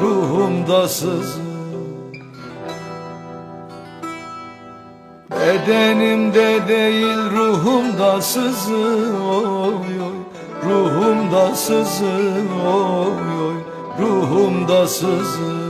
Ruhumda sızı Bedenimde değil ruhumda sızı oy oy. Ruhumda sızı oy oy. Ruhumda sızı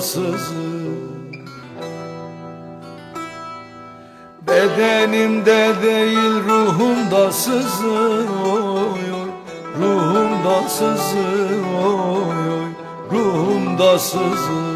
sızı Bedenimde değil ruhumda sızı oy oy Ruhumda sızı oy oy Ruhumda sızı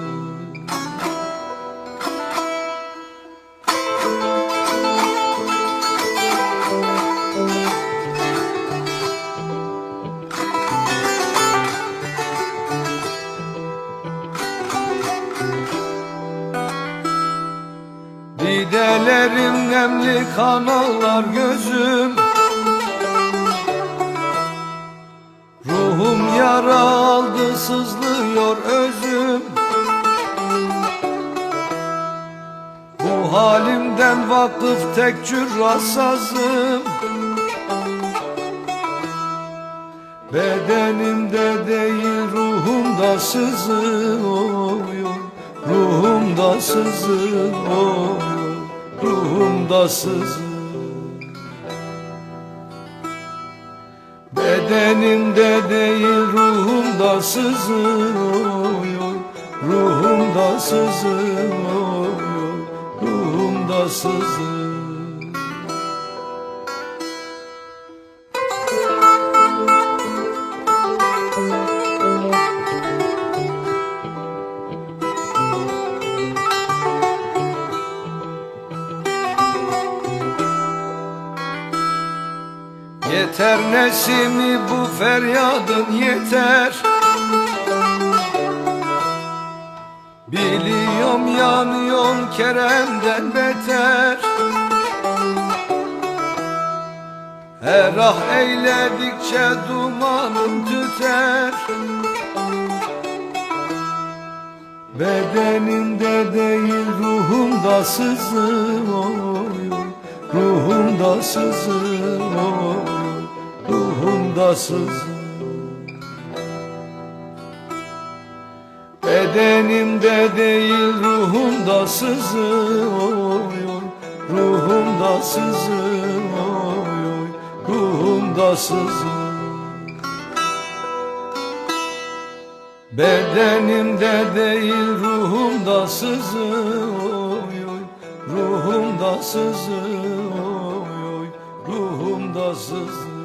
Didelerim nemli kanallar gözüm. Ruhum yara aldı sızlıyor özüm. Bu halimden vakıf tek cürrasazım Bedenimde değil ruhumda sızı oy oy Ruhumda sızı oy oy Ruhumda sızı Bedenimde değil ruhumda sızı oy oy Ruhumda sızı oy oy Ruhumda sızı Yeter nesimi bu feryadın yeter. Biliyorum yanıyorum Kerem'den beter. Her ah eyledikçe dumanım tüter. Bedenimde değil ruhumda sızı oy oy Ruhumda sızı oy oy Ruhumda sızı. Bedenimde değil ruhumda sızı oy oy. Ruhumda sızı oy oy. Ruhumda sızı. Bedenimde değil ruhumda sızı oy oy Ruhumda sızı oy oy Ruhumda sızı